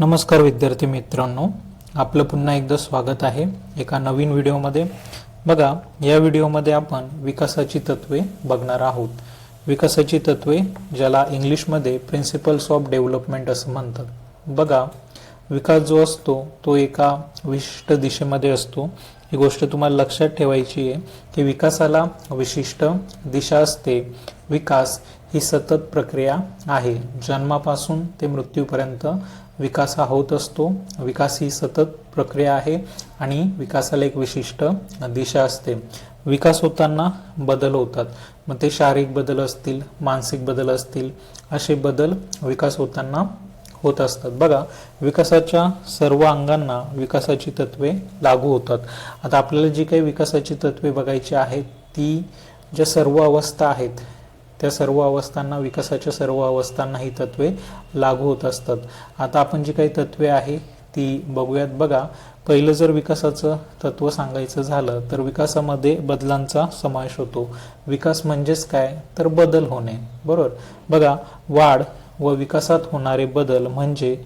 नमस्कार विद्यार्थी मित्रांनो. आपलं पुन्हा एकदा स्वागत आहे एका नवीन व्हिडिओमध्ये. बघा या व्हिडिओमध्ये आपण विकासाची तत्वे बघणार आहोत. विकासाची तत्वे ज्याला इंग्लिशमध्ये प्रिन्सिपल्स ऑफ डेव्हलपमेंट असं म्हणतात. बघा विकास जो असतो तो एका विशिष्ट दिशेमध्ये असतो. ही गोष्ट तुम्हाला लक्षात ठेवायची आहे की विकासाला विशिष्ट दिशा असते. विकास ही सतत प्रक्रिया आहे. जन्मापासून ते मृत्यूपर्यंत विकास हा होत असतो. विकास ही सतत प्रक्रिया आहे आणि विकासाला एक विशिष्ट दिशा असते. विकास होताना बदल होतात. मग ते शारीरिक बदल असतील मानसिक बदल असतील असे बदल विकास होताना होत असतात. बघा विकासाच्या सर्व अंगांना विकासाची तत्वे लागू होतात. आता आपल्याला जी काही विकासाची तत्वे बघायची आहेत ती ज्या सर्व अवस्था आहेत त्या सर्व अवस्थांना विकासाच्या सर्व अवस्थांना ही तत्वे लागू होत असतात. आता आपण जी काही तत्वे आहे ती बघूयात. बघा पहिलं जर विकासाचं तत्व सांगायचं झालं तर विकासामध्ये बदलांचा समावेश होतो. विकास म्हणजेच काय? तर बदल होणे. बरोबर? बघा वाढ व विकासात होणारे बदल म्हणजे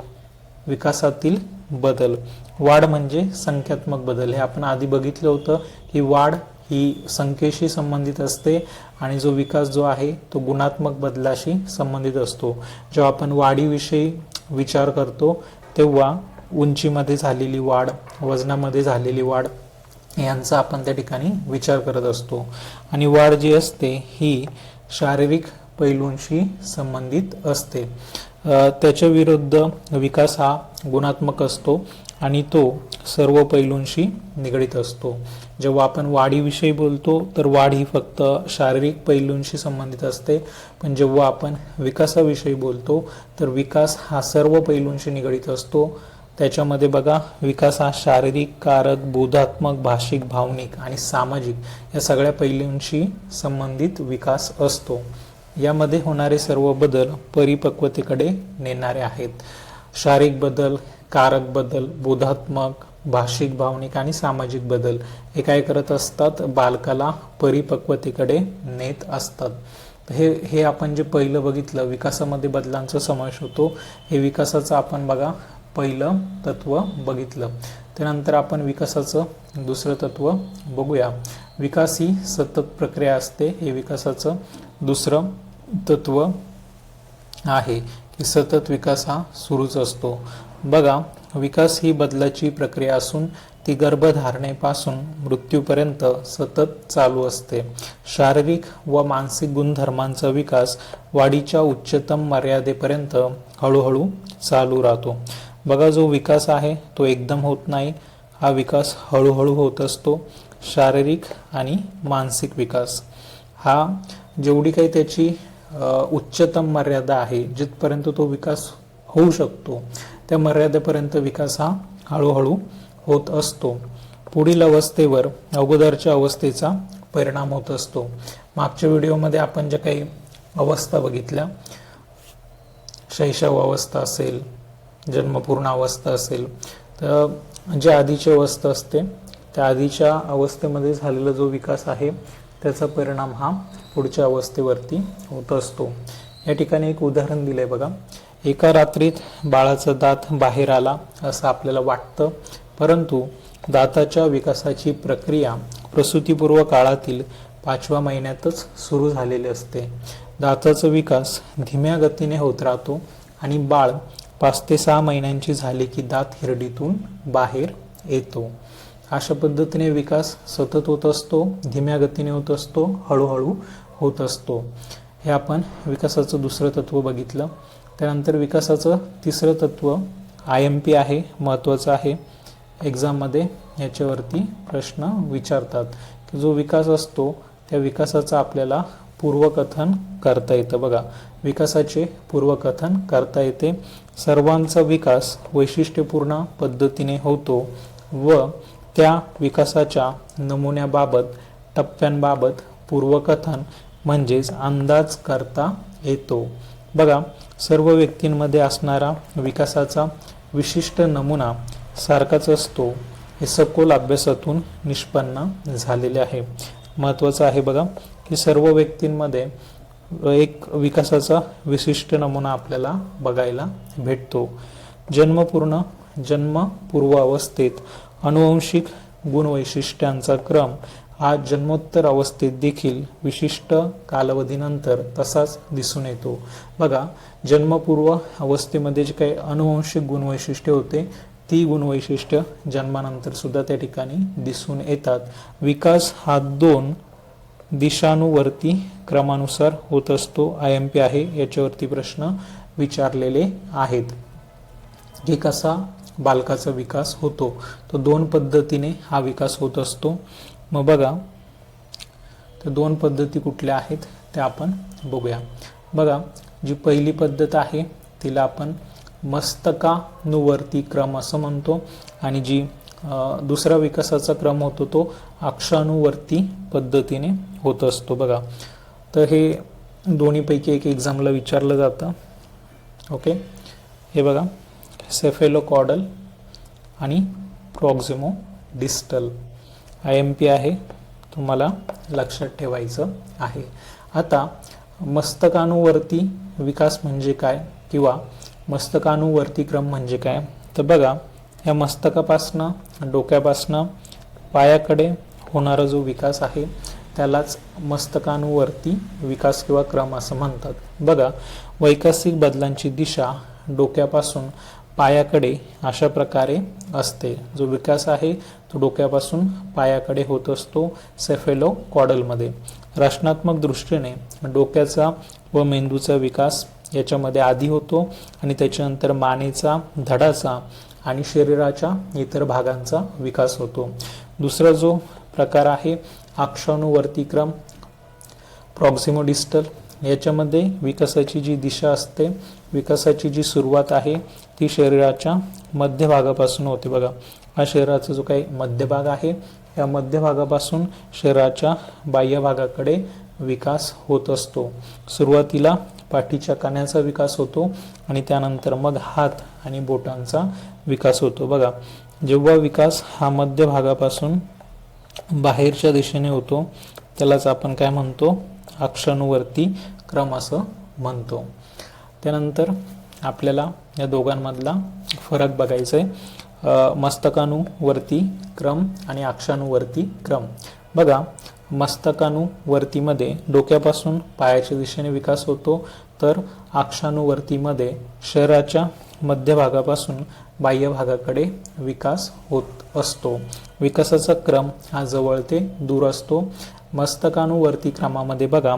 विकासातील बदल. वाढ म्हणजे संख्यात्मक बदल. हे आपण आधी बघितलं होतं की वाढ ही संख्येशी संबंधित असते आणि जो विकास जो आहे तो गुणात्मक बदलाशी संबंधित असतो. जेव्हा आपण वाढीविषयी विचार करतो तेव्हा उंचीमध्ये झालेली वाढ वजनामध्ये झालेली वाढ यांचा आपण त्या ठिकाणी विचार करत असतो. आणि वाढ जी असते ही शारीरिक पैलूंशी संबंधित असते. त्याच्या विरुद्ध विकास हा गुणात्मक असतो आणि तो सर्व पैलूंशी निगडीत असतो. जेव्हा आपण वाढीविषयी बोलतो तर वाढ ही फक्त शारीरिक पैलूंशी संबंधित असते. पण जेव्हा आपण विकासाविषयी बोलतो तर विकास हा सर्व पैलूंशी निगडीत असतो. त्याच्यामध्ये बघा विकास हा शारीरिक कारक बोधात्मक भाषिक भावनिक आणि सामाजिक या सगळ्या पैलूंशी संबंधित विकास असतो. यामध्ये होणारे सर्व बदल परिपक्वतेकडे नेणारे आहेत. शारीरिक बदल कारक बदल बोधात्मक भाषिक भावनिक आणि सामाजिक बदल. हे काय करत असतात? बालकाला परिपक्वतेकडे नेत असतात. हे हे आपण जे पहिलं बघितलं विकासामध्ये बदलांचा समावेश होतो. हे विकासाचं आपण बघा पहिलं तत्व बघितलं. त्यानंतर आपण विकासाचं दुसरं तत्व बघूया. विकास ही सतत प्रक्रिया असते. हे विकासाचं दुसरं तत्व आहे. की सतत विकास हा सुरूच असतो. बघा विकास ही बदलाची प्रक्रिया असून ती गर्भधारणेपासून मृत्यूपर्यंत सतत चालू असते. शारीरिक व मानसिक गुणधर्मांचा विकास वाढीच्या उच्चतम मर्यादेपर्यंत हळूहळू चालू राहतो. बघा जो विकास आहे तो एकदम होत नाही. हा विकास हळूहळू होत असतो. शारीरिक आणि मानसिक विकास. हा जेवढी काही त्याची उच्चतम मर्यादा आहे जिथपर्यंत तो विकास होऊ शकतो. त्या मर्यादेपर्यंत विकास हा हळूहळू होत असतो. पुढील अवस्थेवर अगोदरच्या अवस्थेचा परिणाम होत असतो. मागच्या व्हिडिओमध्ये आपण ज्या काही अवस्था बघितल्या शैशव अवस्था असेल जन्मपूर्ण अवस्था असेल तर जे आधीची अवस्था असते त्या आधीच्या अवस्थेमध्ये झालेला जो विकास आहे त्याचा परिणाम हा पुढच्या अवस्थेवरती होत असतो. या ठिकाणी एक उदाहरण दिलंय बघा. एका रात्रीत बाळाचा दात बाहेर आला असं आपल्याला वाटतं. परंतु दाताच्या विकासाची प्रक्रिया प्रसूतीपूर्व काळातील पाचव्या महिन्यातच सुरू झालेली असते. दाताचा विकास धीम्या गतीने होत राहतो आणि बाळ पाच ते सहा महिन्यांची झाली की दात हिरडीतून बाहेर येतो. अशा पद्धतीने विकास सतत होत असतो धीम्या गतीने होत असतो हळूहळू होत असतो. हे आपण विकासाचं दुसरं तत्व बघितलं. त्यानंतर विकासाचं तिसरं तत्व आय एम पी आहे महत्त्वाचं आहे. एक्झाममध्ये याच्यावरती प्रश्न विचारतात. की जो विकास असतो त्या विकासाचं आपल्याला पूर्वकथन करता येतं. बघा विकासाचे पूर्वकथन करता येते. सर्वांचा विकास वैशिष्ट्यपूर्ण पद्धतीने होतो व त्या विकासाच्या नमुन्याबाबत टप्प्यांबाबत पूर्वकथन म्हणजेच अंदाज करता येतो. बघा सर्व व्यक्तींमध्ये असणारा विकासाचा विशिष्ट नमुना सारखाच असतो. हे सखोल अभ्यासातून निष्पन्न झालेले आहे. महत्त्वाचं आहे बघा की सर्व व्यक्तींमध्ये एक विकासाचा विशिष्ट नमुना आपल्याला बघायला भेटतो. जन्मपूर्ण जन्मपूर्व अवस्थेत अनुवंशिक गुणवैशिष्ट्यांचा क्रम हा जन्मोत्तर अवस्थेत देखील विशिष्ट कालावधीनंतर तसाच दिसून येतो. बघा जन्मपूर्व अवस्थेमध्ये जे काही अनुवंशिक गुणवैशिष्ट्य होते ती गुणवैशिष्ट्य जन्मानंतर सुद्धा त्या ठिकाणी दिसून येतात. विकास हा दोन दिशानुवर्ती क्रमानुसार होत असतो. आय एम पी आहे याच्यावरती प्रश्न विचारलेले आहेत. की कसा बालकाचा विकास होतो? तो दोन पद्धतीने हा विकास होत असतो. मग बघा तर दोन पद्धती कुठल्या आहेत त्या आपण बघूया. बघा जी पहिली पद्धत आहे तिला आपण मस्तकानुवर्ती क्रम असं म्हणतो आणि जी दुसरा विकासाचा क्रम होतो तो अक्षानुवर्ती पद्धतीने होत असतो. बघा तर हे दोन्हीपैकी एक एक्झामला विचारलं जातं. ओके? हे बघा सेफेलोकॉडल आणि प्रॉक्झिमो डिस्टल आय एम पी आहे. तुम्हाला लक्षात ठेवायचं आहे. आता मस्तकानुवर्ती विकास म्हणजे काय किंवा मस्तकानुवर्ती क्रम म्हणजे काय? तर बघा या मस्तकापासनं डोक्यापासनं पायाकडे होणारा जो विकास आहे त्यालाच मस्तकानुवर्ती विकास किंवा क्रम असं म्हणतात. बघा वैकासिक बदलांची दिशा डोक्यापासून पायाकडे अशा प्रकारे असते. जो विकास आहे तो डोक्यापासून पायाकडे होत असतो सेफेलो कॉडलमध्ये रचनात्मक दृष्टीने डोक्याचा व मेंदूचा विकास याच्यामध्ये आधी होतो आणि त्याच्यानंतर मानेचा धडाचा आणि शरीराच्या इतर भागांचा विकास होतो. दुसरा जो प्रकार आहे अक्षानुवर्तीक्रम क्रम याच्यामध्ये विकासाची जी दिशा असते विकासाची जी सुरुवात आहे ती शरीराच्या मध्यभागापासून होते बघा. हा शरीराचा जो काही मध्यभाग आहे या मध्यभागापासून शरीराच्या बाह्य भागाकडे विकास होत असतो. सुरुवातीला पाठीच्या कण्याचा विकास होतो आणि त्यानंतर मग हात आणि बोटांचा विकास होतो. बघा जेव्हा विकास हा मध्य भागापासून बाहेरच्या दिशेने होतो त्यालाच आपण काय म्हणतो? अक्षानुवर्ती क्रम असं म्हणतो. त्यानंतर आपल्याला या दोघांमधला फरक बघायचा आहे. मस्तकानुवर्ती क्रम आणि अक्षानुवर्ती क्रम. बघा मस्तकानुवर्तीमध्ये डोक्यापासून पायाच्या दिशेने विकास होतो तर अक्षानुवर्तीमध्ये शरीराच्या मध्यभागापासून बाह्य भागाकडे विकास होत असतो. विकासाचा क्रम हा जवळ ते दूर असतो. मस्तकानुवर्ती क्रमामध्ये बघा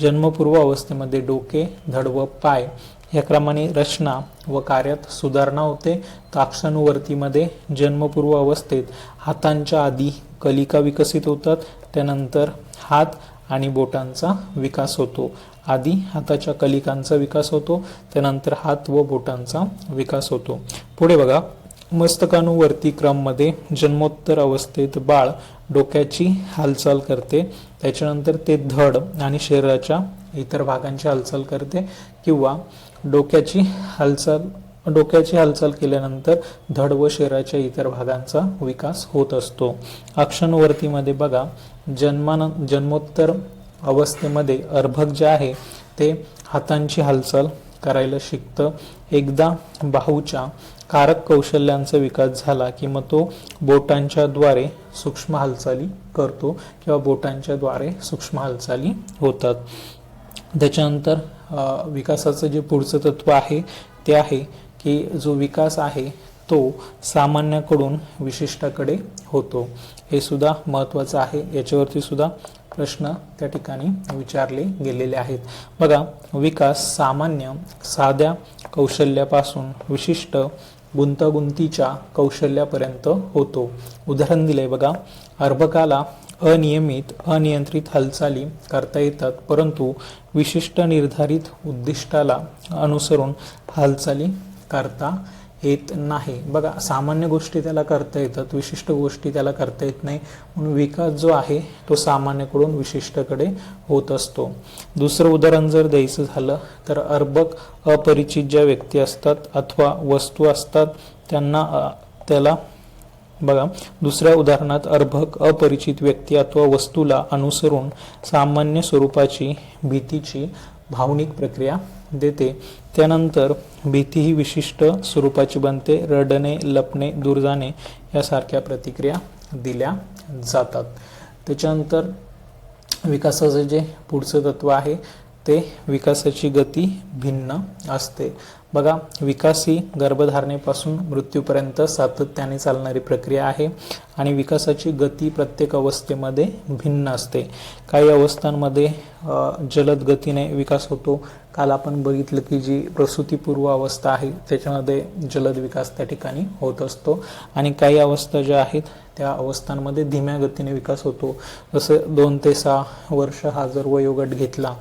जन्मपूर्व अवस्थेमध्ये डोके धड व पाय या क्रमाने रचना व कार्यात सुधारणा होते. ताक्षानुवर्तीमध्ये जन्मपूर्व अवस्थेत हातांच्या आधी कलिका विकसित होतात त्यानंतर हात आणि बोटांचा विकास होतो. आधी हाताच्या कलिकांचा विकास होतो त्यानंतर हात व बोटांचा विकास होतो. पुढे बघा मस्तकानुवर्ती क्रममध्ये जन्मोत्तर अवस्थेत बाळ डोक्याची हालचाल करते. त्याच्यानंतर ते धड आणि शरीराच्या इतर भागांची हालचाल करते किंवा डोक्याची हालचाल डोक्याची हालचाल केल्यानंतर धड व शरीराच्या इतर भागांचा विकास होत असतो. अक्षानुवर्तीमध्ये बघा जन्मान जन्मोत्तर अवस्थेमध्ये अर्भक जे आहे ते हातांची हालचाल करायला शिकतं. एकदा बाहूच्या कारक कौशल्यांचा विकास झाला की मग तो बोटांच्या द्वारे सूक्ष्म हालचाली करतो किंवा बोटांच्या द्वारे सूक्ष्म हालचाली होतात. त्याच्यानंतर विकासाचं जे पुढचं तत्व आहे ते आहे की जो विकास आहे तो सामान्याकडून विशिष्टाकडे होतो. हे सुद्धा महत्त्वाचं आहे. याच्यावरती सुद्धा प्रश्न त्या ठिकाणी विचारले गेलेले आहेत. बघा विकास सामान्य साध्या कौशल्यापासून विशिष्ट गुंतागुंतीच्या कौशल्यापर्यंत होतो. उदाहरण दिले बघा. अर्भकाला अनियमित अनियंत्रित हालचाली करता येतात परंतु विशिष्ट निर्धारित उद्दिष्टाला अनुसरून हालचाली करता येत नाही. बघा सामान्य गोष्टी त्याला करता येतात विशिष्ट गोष्टी त्याला करता येत नाही. म्हणून विकास जो आहे तो सामान्यकडून विशिष्टकडे होत असतो. दुसरं उदाहरण जर द्यायचं झालं तर अर्भक अपरिचित ज्या व्यक्ती असतात अथवा वस्तू असतात त्यांना त्याला बघा दुसऱ्या उदाहरणात अर्भक अपरिचित व्यक्ती अथवा वस्तूला अनुसरून सामान्य स्वरूपाची भीतीची भावनिक प्रक्रिया देते. त्यानंतर भीती ही विशिष्ट स्वरूपाची बनते. रडणे लपणे दूर जाणे यासारख्या प्रतिक्रिया दिल्या जातात. त्याच्यानंतर विकासाचं जे पुढचं तत्व आहे ते विकासाची गती भिन्न असते. बघा विकास ही गर्भधारणेपासून मृत्यूपर्यंत सातत्याने चालणारी प्रक्रिया आहे आणि विकासाची गती प्रत्येक अवस्थेमध्ये भिन्न असते. काही अवस्थांमध्ये जलद गतीने विकास होतो काल आपण बघितलं की जी प्रसूतीपूर्व अवस्था आहे त्याच्यामध्ये जलद विकास त्या ठिकाणी होत असतो. आणि काही अवस्था ज्या आहेत त्या अवस्थांमध्ये धीम्या गतीने विकास होतो. जसं दोन ते सहा वर्ष हा जर वयोगट घेतला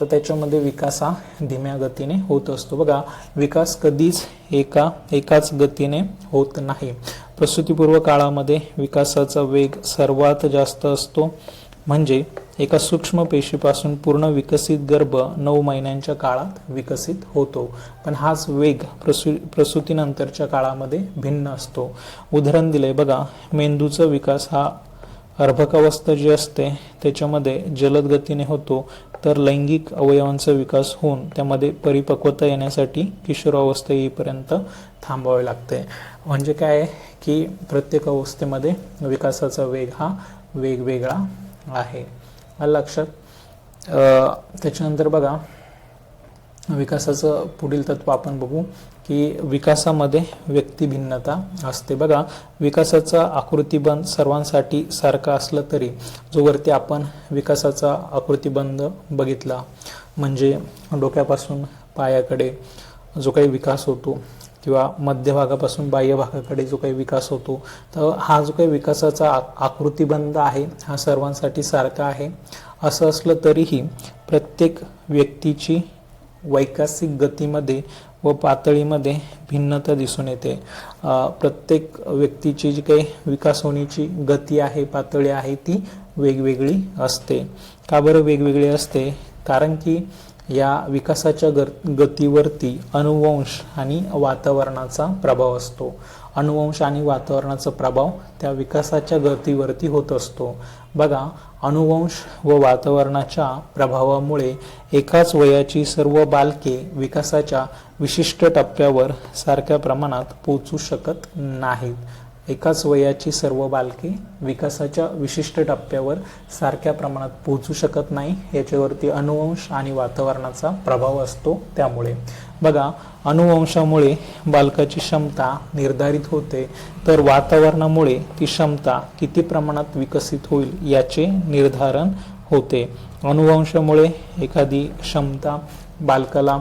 तर त्याच्यामध्ये विकास हा धीम्या गतीने होत असतो. बघा विकास कधीच एका एकाच गतीने होत नाही. प्रसूतीपूर्व काळामध्ये विकासाचा वेग सर्वात जास्त असतो. म्हणजे एका सूक्ष्म पेशीपासून पूर्ण विकसित गर्भ नऊ महिन्यांच्या काळात विकसित होतो. पण हाच वेग प्रसू प्रसूतीनंतरच्या काळामध्ये भिन्न असतो. उदाहरण दिलंय बघा मेंदूचा विकास हा अर्भकावस्था जी असते त्याच्यामध्ये जलद गतीने होतो तर लैंगिक अवयवांचा विकास होऊन त्यामध्ये परिपक्वता येण्यासाठी किशोरावस्था येईपर्यंत थांबावे लागते. म्हणजे काय की प्रत्येक अवस्थेमध्ये विकासाचा वेग हा वेगवेगळा आहे. लक्षात. त्याच्यानंतर बघा विकासाचं पुढील तत्व आपण बघू की विकासामध्ये व्यक्तिभिन्नता असते. बघा विकासाचा आकृतीबंध सर्वांसाठी सारखा असलं तरी जो वरती आपण विकासाचा आकृतीबंध बघितला म्हणजे डोक्यापासून पायाकडे जो काही विकास होतो किंवा मध्यभागापासून बाह्य भागाकडे जो काही विकास होतो तर हा जो काही विकासाचा आ- आकृतिबंध आहे हा सर्वांसाठी सारखा आहे. असं असलं तरीही प्रत्येक व्यक्तीची वैकासिक गतीमध्ये व पातळीमध्ये भिन्नता दिसून येते. प्रत्येक व्यक्तीची जी काही विकास होण्याची गती आहे पातळी आहे ती वेगवेगळी असते. का बरं वेगवेगळी असते? कारण की या विकासाच्या गर गतीवरती अनुवंश आणि वातावरणाचा प्रभाव असतो. अनुवंश आणि वातावरणाचा प्रभाव त्या विकासाच्या गतीवरती होत असतो. बघा अनुवंश व वातावरणाच्या प्रभावामुळे एकाच वयाची सर्व बालके विकासाच्या विशिष्ट टप्प्यावर सारख्या प्रमाणात पोचू शकत नाहीत. एकाच वयाची सर्व बालके विकासाच्या विशिष्ट टप्प्यावर सारख्या प्रमाणात पोहोचू शकत नाही. याच्यावरती अनुवंश आणि वातावरणाचा प्रभाव असतो त्यामुळे. बघा अनुवंशामुळे बालकाची क्षमता निर्धारित होते. तर वातावरणामुळे ती क्षमता किती प्रमाणात विकसित होईल याचे निर्धारण होते. अनुवंशामुळे एखादी क्षमता बालकाला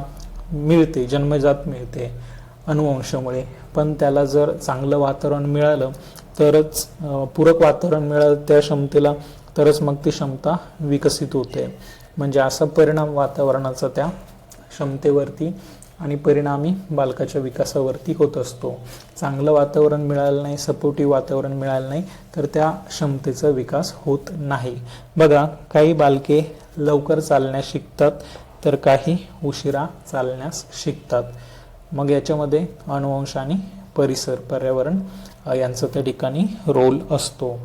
मिळते जन्मजात मिळते. अनुवंशामुळे पण त्याला जर चांगलं वातावरण मिळालं तरच पूरक वातावरण मिळालं त्या क्षमतेला तरच मग ती क्षमता विकसित होते. म्हणजे असा परिणाम वातावरणाचा त्या क्षमतेवरती आणि परिणामी बालकाच्या विकासावरती होत असतो. चांगलं वातावरण मिळालं नाही सपोर्टिव्ह वातावरण मिळालं नाही तर त्या क्षमतेचा विकास होत नाही. बघा काही बालके लवकर चालण्यास शिकतात तर काही उशिरा चालण्यास शिकतात. मग याच्यामध्ये अनुवंश आणि परिसर पर्यावरण यांचं यांचा त्या ठिकाणी रोल असतो.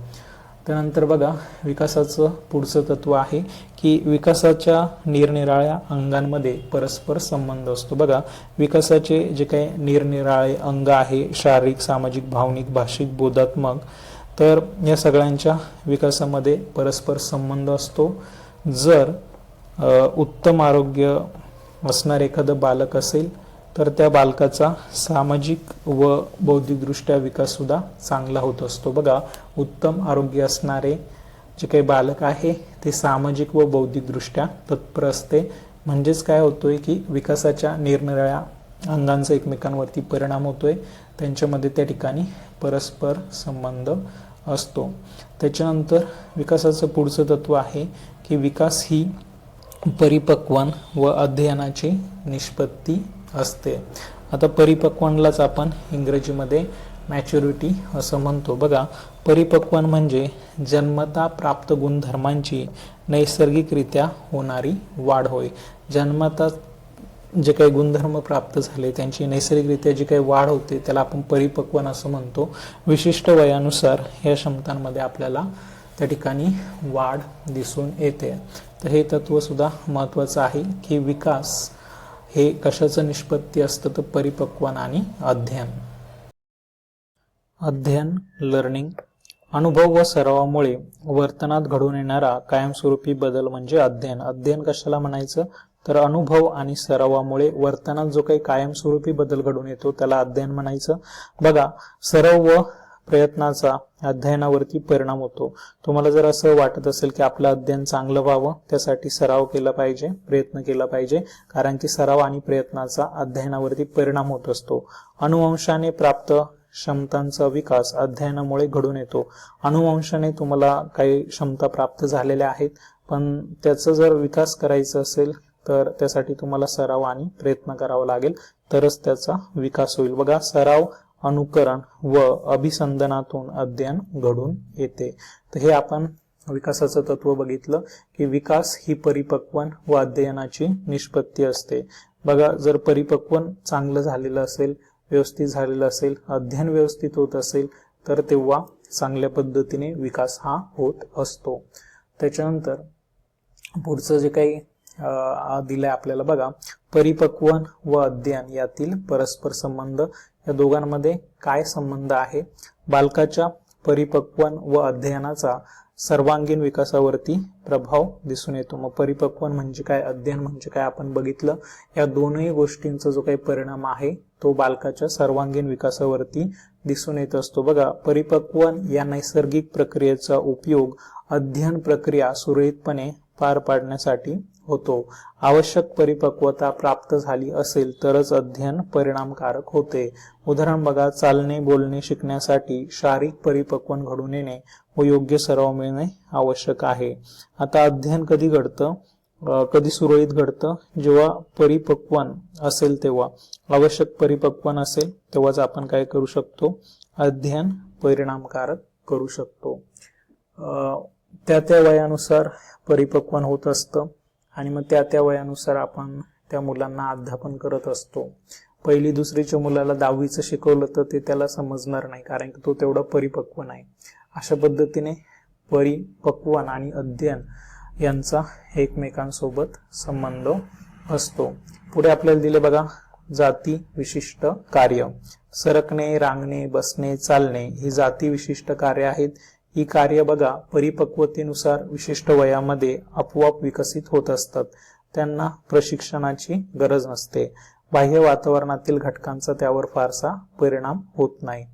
त्यानंतर बघा विकासाचं पुढचं तत्व आहे की विकासाच्या निरनिराळ्या अंगांमध्ये परस्पर संबंध असतो. बघा विकासाचे जे काही निरनिराळे अंग आहे शारीरिक सामाजिक भावनिक भाषिक बोधात्मक तर या सगळ्यांच्या विकासामध्ये परस्पर संबंध असतो. जर उत्तम आरोग्य असणारे एखादं बालक असेल तर त्या बालकाचा सामाजिक व बौद्धिकदृष्ट्या विकास सुद्धा चांगला होत असतो. बघा उत्तम आरोग्य असणारे जे काही बालक आहे ते सामाजिक व बौद्धिकदृष्ट्या तत्पर असते. म्हणजेच काय होतोय की विकासाच्या निरनिराळ्या अंगांचा एकमेकांवरती परिणाम होतोय. त्यांच्यामध्ये त्या ठिकाणी परस्पर संबंध असतो. त्याच्यानंतर विकासाचं पुढचं तत्व आहे की विकास ही परिपक्वन व अध्ययनाची निष्पत्ती असते. आता परिपक्वनलाच आपण इंग्रजीमध्ये मॅच्युरिटी असं म्हणतो. बघा परिपक्वन म्हणजे जन्मता प्राप्त गुणधर्मांची नैसर्गिकरित्या होणारी वाढ होय. जन्मता जे काही गुणधर्म प्राप्त झाले त्यांची नैसर्गिकरित्या जी काही वाढ होते त्याला आपण परिपक्वन असं म्हणतो. विशिष्ट वयानुसार या क्षमतांमध्ये आपल्याला त्या ठिकाणी वाढ दिसून येते. तर हे तत्त्वसुद्धा महत्त्वाचं आहे की विकास हे कशाचं निष्पत्ती असतं तर परिपक्वन आणि अध्ययन. अध्ययन लर्निंग अनुभव व सरावामुळे वर्तनात घडून येणारा कायमस्वरूपी बदल म्हणजे अध्ययन. अध्ययन कशाला म्हणायचं? तर अनुभव आणि सरावामुळे वर्तनात जो काही कायमस्वरूपी बदल घडून येतो त्याला अध्ययन म्हणायचं. बघा सराव व प्रयत्नाचा अध्ययनावरती परिणाम होतो. तुम्हाला जर असं वाटत असेल की आपलं अध्ययन चांगलं व्हावं त्यासाठी सराव केला पाहिजे प्रयत्न केला पाहिजे कारण की सराव आणि प्रयत्नाचा अध्ययनावरती परिणाम होत असतो. अनुवंशाने प्राप्त क्षमतांचा विकास अध्ययनामुळे घडून येतो. अनुवंशाने तुम्हाला काही क्षमता प्राप्त झालेल्या आहेत पण त्याचा जर विकास करायचा असेल तर त्यासाठी तुम्हाला सराव आणि प्रयत्न करावा लागेल तरच त्याचा विकास होईल. बघा सराव अनुकरण व अभिसंधनातून अध्ययन घडून येते. तर हे आपण विकासाचं तत्व बघितलं की विकास ही परिपक्वन व अध्ययनाची निष्पत्ती असते. बघा जर परिपक्वन चांगलं झालेलं असेल व्यवस्थित झालेलं असेल अध्ययन व्यवस्थित होत असेल तर तेव्हा चांगल्या पद्धतीने विकास हा होत असतो. त्याच्यानंतर पुढचं जे काही दिलंय आपल्याला बघा परिपक्वन व अध्ययन यातील परस्पर संबंध या दोघांमध्ये काय संबंध आहे? बालकाच्या परिपक्वन व अध्ययनाचा सर्वांगीण विकासावरती प्रभाव दिसून येतो. मग परिपक्वन म्हणजे काय? अध्ययन म्हणजे काय? आपण बघितलं या दोनही गोष्टींचा जो काही परिणाम आहे तो बालकाच्या सर्वांगीण विकासावरती दिसून येत असतो. बघा परिपक्वन या नैसर्गिक प्रक्रियेचा उपयोग अध्ययन प्रक्रिया सुरळीतपणे पार पाडण्यासाठी होतो. आवश्यक परिपक्वता प्राप्त झाली असेल तरच अध्ययन परिणामकारक होते. उदाहरण बघा चालणे बोलणे शिकण्यासाठी शारीरिक परिपक्वन घडून येणे व योग्य सराव मिळणे आवश्यक आहे. आता अध्ययन कधी घडतं? कधी सुरळीत घडतं? जेव्हा परिपक्वन असेल तेव्हा. आवश्यक परिपक्वन असेल तेव्हाच आपण काय करू शकतो? अध्ययन परिणामकारक करू शकतो. त्या त्या वयानुसार परिपक्वन होत असतं आणि मग त्या त्या वयानुसार आपण त्या मुलांना अध्यापन करत असतो. पहिली दुसरीच्या मुलाला दहावीचं शिकवलं तर ते त्याला समजणार नाही कारण की तो तेवढा परिपक्व नाही अशा पद्धतीने परिपक्वन आणि अध्ययन यांचा एकमेकांसोबत संबंध असतो. पुढे आपल्याला दिले बघा जाती विशिष्ट कार्य. सरकणे रांगणे बसणे चालणे ही जाती विशिष्ट कार्य आहेत. ही कार्य बघा परिपक्वतेनुसार विशिष्ट वयामध्ये आपोआप विकसित होत असतात. त्यांना प्रशिक्षणाची गरज नसते. बाह्य वातावरणातील घटकांचा त्यावर फारसा परिणाम होत नाही.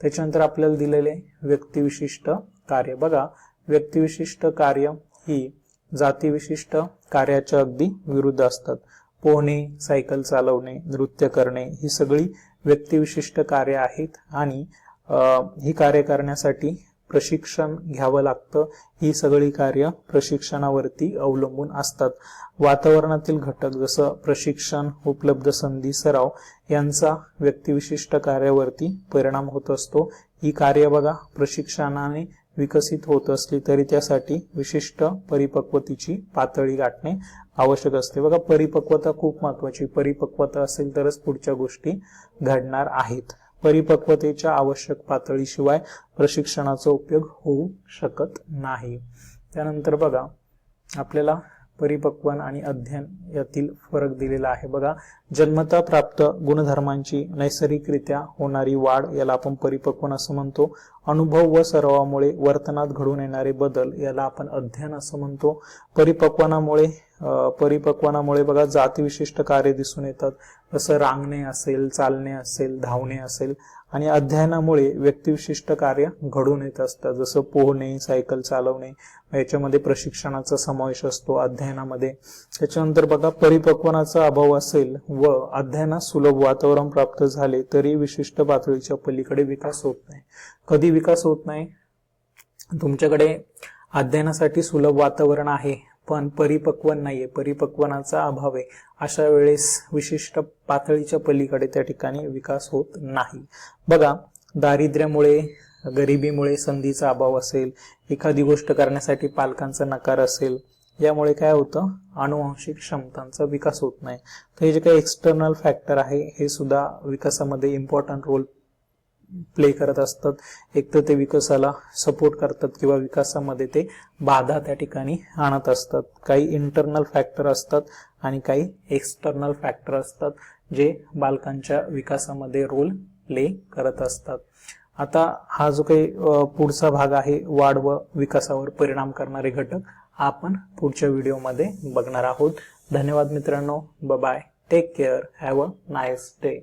त्याच्यानंतर आपल्याला दिलेले व्यक्तिविशिष्ट कार्य बघा. व्यक्तिविशिष्ट कार्य ही जातीविशिष्ट कार्याच्या अगदी विरुद्ध असतात. पोहणे सायकल चालवणे नृत्य करणे ही सगळी व्यक्तिविशिष्ट कार्य आहेत आणि ही कार्य करण्यासाठी प्रशिक्षण घ्यावं लागतं. ही सगळी कार्य प्रशिक्षणावरती अवलंबून असतात. वातावरणातील घटक जसं प्रशिक्षण उपलब्ध संधी सराव यांचा व्यक्तिविशिष्ट कार्यावरती परिणाम होत असतो. ही कार्य बघा प्रशिक्षणाने विकसित होत असली तरी त्यासाठी विशिष्ट परिपक्वतेची पातळी गाठणे आवश्यक असते. बघा परिपक्वता खूप महत्वाची परिपक्वता असेल तरच पुढच्या गोष्टी घडणार आहेत. परिपक्वतेच्या आवश्यक पातळीशिवाय प्रशिक्षणाचा उपयोग होऊ शकत नाही. त्यानंतर बघा आपल्याला परिपक्वन आणि अध्ययन यातील फरक दिलेला आहे. बघा जन्मता प्राप्त गुणधर्मांची नैसर्गिकरित्या होणारी वाढ याला आपण परिपक्वन असं म्हणतो. अनुभव व सरावामुळे वर्तनात घडून येणारे बदल याला आपण अध्ययन असं म्हणतो. परिपक्वनामुळे परिपक्वनामुळे बघा जातीविशिष्ट कार्य दिसून येतात. जसं रांगणे असेल चालणे असेल धावणे असेल आणि अध्ययनामुळे व्यक्तिविशिष्ट कार्य घडून येत असतात जसं पोहणे सायकल चालवणे याच्यामध्ये प्रशिक्षणाचा समावेश असतो अध्ययनामध्ये. त्याच्यानंतर बघा परिपक्वनाचा अभाव असेल व अध्ययनात सुलभ वातावरण प्राप्त झाले तरी विशिष्ट पातळीच्या पलीकडे विकास होत नाही. कधी विकास होत नाही? तुमच्याकडे अध्ययनासाठी सुलभ वातावरण आहे. पण परिपक्वन नाहीये. परिपक्वनाचा अभाव आहे. अशा वेळेस विशिष्ट पातळीच्या पलीकडे त्या ठिकाणी विकास होत नाही. बघा दारिद्र्यामुळे गरिबीमुळे संधीचा अभाव असेल एखादी गोष्ट करण्यासाठी पालकांचा नकार असेल यामुळे काय होतं? अनुवांशिक क्षमतांचा विकास होत नाही. तर हे जे काही एक्सटर्नल फॅक्टर आहे हे सुद्धा विकासामध्ये इम्पॉर्टंट रोल प्ले करत असतात. एक तर ते विकासाला सपोर्ट करतात किंवा विकासामध्ये ते बाधा त्या ठिकाणी आणत असतात. काही इंटरनल फॅक्टर असतात आणि काही एक्सटर्नल फॅक्टर असतात जे बालकांच्या विकासामध्ये रोल प्ले करत असतात. आता हा जो काही पुढचा भाग आहे वाढ व विकासावर परिणाम करणारे घटक आपण पुढच्या व्हिडिओमध्ये बघणार आहोत. धन्यवाद मित्रांनो. Bye take care have a nice day